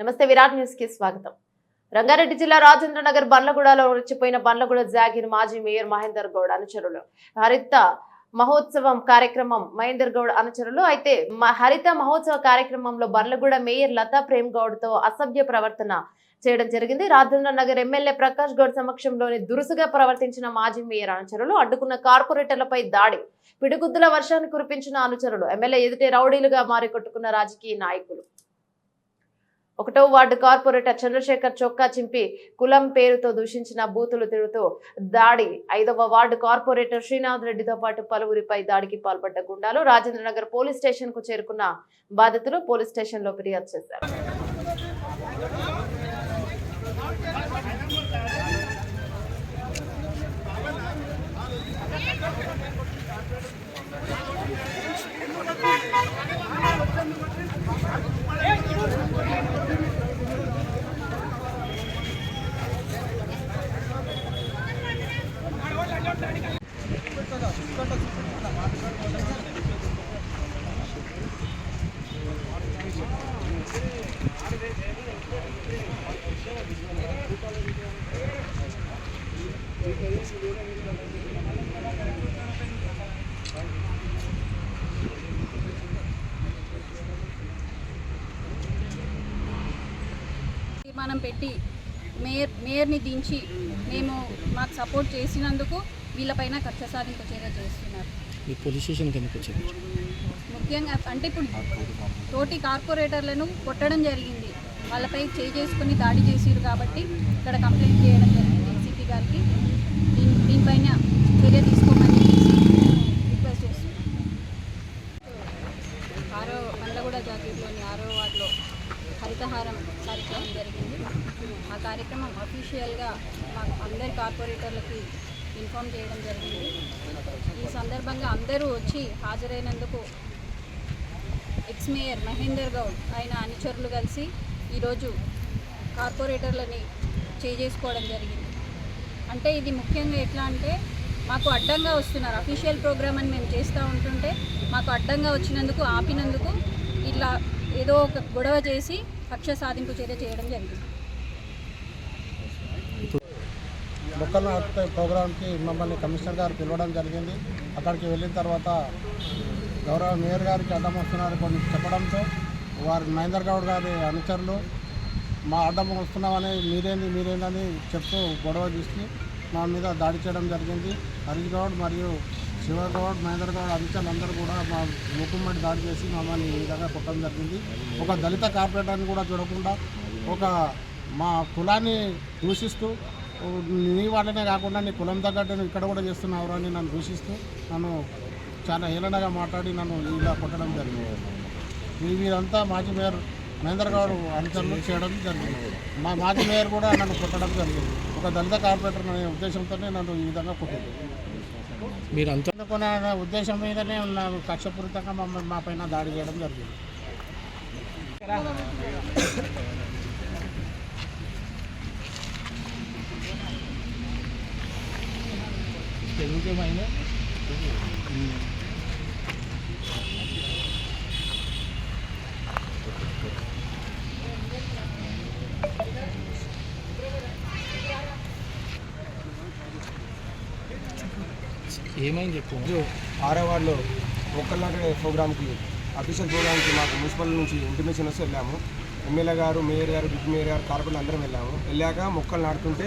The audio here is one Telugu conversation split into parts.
నమస్తే విరాట్ న్యూస్కి స్వాగతం. రంగారెడ్డి జిల్లా రాజేంద్ర నగర్ బండ్లగూడలో రెచ్చిపోయిన బండ్లగూడ జాగిర్ మాజీ మేయర్ మహేందర్ గౌడ్ అనుచరులు. హరిత మహోత్సవం కార్యక్రమం మహేందర్ గౌడ్ అనుచరులు. అయితే హరిత మహోత్సవ కార్యక్రమంలో బండ్లగూడ మేయర్ లతా ప్రేమ్ గౌడ్తో అసభ్య ప్రవర్తన చేయడం జరిగింది. రాజేంద్ర నగర్ ఎమ్మెల్యే ప్రకాష్ గౌడ్ సమక్షంలోని దురుసుగా ప్రవర్తించిన మాజీ మేయర్ అనుచరులు అడ్డుకున్న కార్పొరేటర్లపై దాడి పిడిగుద్దుల వర్షాన్ని కురిపించిన అనుచరులు. ఎమ్మెల్యే ఎదుటే రౌడీలుగా మారి కొట్టుకున్న రాజకీయ నాయకులు. ఒకటో వార్డు కార్పొరేటర్ చంద్రశేఖర్ చొక్కా చింపి కులం పేరుతో దూషించిన బూతులు తిడుతూ దాడి. ఐదవ వార్డు కార్పొరేటర్ శ్రీనాథ్ రెడ్డితో పాటు పలువురిపై దాడికి పాల్పడ్డ గుండాలు రాజేంద్రనగర్ పోలీస్ స్టేషన్కు చేరుకున్న బాధితులు పోలీస్ స్టేషన్లో ఫిర్యాదు చేశారు. తీర్మానం పెట్టి మేయర్ మేయర్ని దించి మేము మాకు సపోర్ట్ చేసినందుకు వీళ్ళపైన కక్ష సాధింపు చర్య చేస్తున్నారు. ఈ పోలీస్ స్టేషన్కి ఎందుకు వచ్చారు? ముఖ్యంగా అంటే ఇప్పుడు తోటి కార్పొరేటర్లను కొట్టడం జరిగింది. వాళ్ళపై చేయి చేసుకుని దాడి చేసిరు కాబట్టి ఇక్కడ కంప్లైంట్ చేయడం జరిగింది. ఏసీపీ గారికి. దీని దీనిపైన చర్య తీసుకోమని రిక్వెస్ట్ చేస్తున్నాం ఆరో మండగూడ జాతీయంలోని ఆరో వార్డులో హరితహారం కార్యక్రమం జరిగింది ఆ కార్యక్రమం అఫీషియల్గా మా అందరి కార్పొరేటర్లకి ఇన్ఫామ్ చేయడం జరిగింది. ఈ సందర్భంగా అందరూ వచ్చి హాజరైనందుకు ఎక్స్ మేయర్ మహేందర్ గౌడ్ ఆయన అనుచరులు కలిసి ఈరోజు కార్పొరేటర్లని చేసుకోవడం జరిగింది. అంటే ఇది ముఖ్యంగా ఎట్లా అంటే మాకు అడ్డంగా వస్తున్నారు. అఫీషియల్ ప్రోగ్రామ్ అని మేము చేస్తూ ఉంటుంటే మాకు అడ్డంగా వచ్చినందుకు ఆపినందుకు ఇట్లా ఏదో ఒక గొడవ చేసి కక్ష సాధింపు చర్య చేయడం జరిగింది. మొక్కలు నాటే ప్రోగ్రాంకి మమ్మల్ని కమిషనర్ గారు పిలవడం జరిగింది. అక్కడికి వెళ్ళిన తర్వాత గౌరవ మేయర్ గారికి అడ్డం వస్తున్నారు కొన్ని చెప్పడంతో వారి మహేందర్ గౌడ్ గారి అనుచరులు మా అడ్డం వస్తున్నామని మీరేంది మీరేందని చెప్తూ గొడవ తీసుకుని మా మీద దాడి చేయడం జరిగింది. హరీష్ గౌడ్ మరియు శివగౌడ్ మహేందర్ గౌడ్ అనుచరులు అందరూ కూడా మా ముక్కుమ్మడి దాడి చేసి మమ్మల్ని ఈ విధంగా కొట్టడం జరిగింది. ఒక దళిత కార్పొరేటర్ని కూడా చూడకుండా ఒక మా కులాన్ని దూషిస్తూ నీ వాళ్ళనే కాకుండా నీ కులం తగ్గట్టు నువ్వు ఇక్కడ కూడా చేస్తున్నావు అని నన్ను దూషిస్తూ నన్ను చాలా హేళనగా మాట్లాడి నన్ను ఇలా కొట్టడం జరిగింది. ఈ వీరంతా మాజీ మేయర్ మహేందర్ గౌడ్ అనుచరులు చేయడం జరిగింది. మా మాజీ మేయర్ కూడా నన్ను కొట్టడం జరిగింది. ఒక దళిత కార్పొరేటర్ అనే ఉద్దేశంతోనే నన్ను ఈ విధంగా కొట్టింది. మీరంతా అందుకునే ఉద్దేశం మీదనే ఉన్న కక్షపూరితంగా మమ్మల్ని మా పైన దాడి చేయడం జరిగింది. ఎందుకేమైంది ఏమైంది చెప్పు. ఆరో వార్డులో మొక్కలు నాటే ప్రోగ్రామ్కి అఫీషియల్ ప్రోగ్రామ్కి మాకు మున్సిపల్ నుంచి ఇంటిమేషన్ వస్తే వెళ్ళాము. ఎమ్మెల్యే గారు మేయర్ గారు డిప్యూటీ మేయర్ గారు కార్పొరేటర్ అందరం వెళ్ళాము. వెళ్ళాక మొక్కలు నాటుతుంటే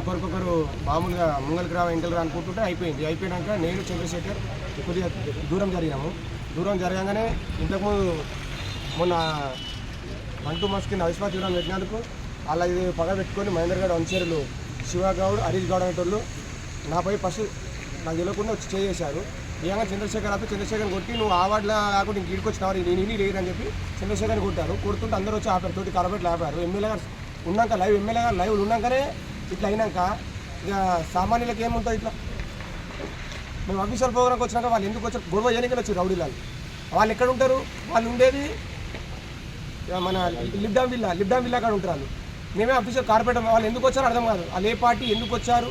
ఒకరికొకరు మామూలుగా ముంగలికి గ్రామ వెంకలు రా అనుకుంటుంటే అయిపోయింది. అయిపోయాక నేను చంద్రశేఖర్ కొద్దిగా దూరం జరిగాము దూరం జరగగానే ఇంతకుముందు మొన్న మంటూ టూ మంత్స్ కింద అవిశ్వాస పెట్టినందుకు అలా ఇది పగ పెట్టుకొని మహేందర్ గౌడ్ అనుచరులు శివగౌడ్ హరీష్ గౌడ్ అనేటోళ్ళు నాపై ఫస్ట్ నాకు తెలియకుండా వచ్చి చేసేశారు. ఏమైనా చంద్రశేఖర్ అయితే చంద్రశేఖర్ కొట్టి నువ్వు ఆ కాకుండా ఇంక ఇడికి వచ్చినావు? నేను ఇన్ని లేదని చెప్పి చంద్రశేఖర్ కొట్టారు. కొడుతుంటే అందరూ వచ్చి ఆపారు. తోటి కరబెట్లు ఆపారు. ఎమ్మెల్యే గారు ఉన్నాక లైవ్ ఎమ్మెల్యే గారు లైవ్ ఉన్నాకనే ఇట్లా అయినాక ఇక సామాన్యులకు ఏముంటుంది ఇట్లా? మేము అఫీషియల్ ప్రోగ్రామ్కి వచ్చినాక వాళ్ళు ఎందుకు వచ్చారు? గొడవ ఎన్నికలు వచ్చారు రౌడీలాలు వాళ్ళు ఎక్కడ ఉంటారు? వాళ్ళు ఉండేది మన లిబ్డామ్ విల్లా లిబ్డామ్ విల్లా కాడ ఉంటారు వాళ్ళు. మేమే అఫీషియల్ కార్పొరేటర్ వాళ్ళు ఎందుకు వచ్చారో అర్థం కాదు. వాళ్ళు ఏ పార్టీ ఎందుకు వచ్చారు?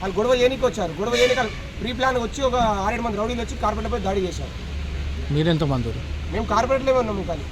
వాళ్ళు గొడవ ఏనికి వచ్చారు. గొడవ ఏనికి ప్రీ ప్లాన్ వచ్చి ఒక ఆరేడు మంది రౌడీలు వచ్చి కార్పొరేటర్పై దాడి చేశారు. మీరెంత మంది మేము కార్పొరేటర్లే ఉన్నాము కానీ.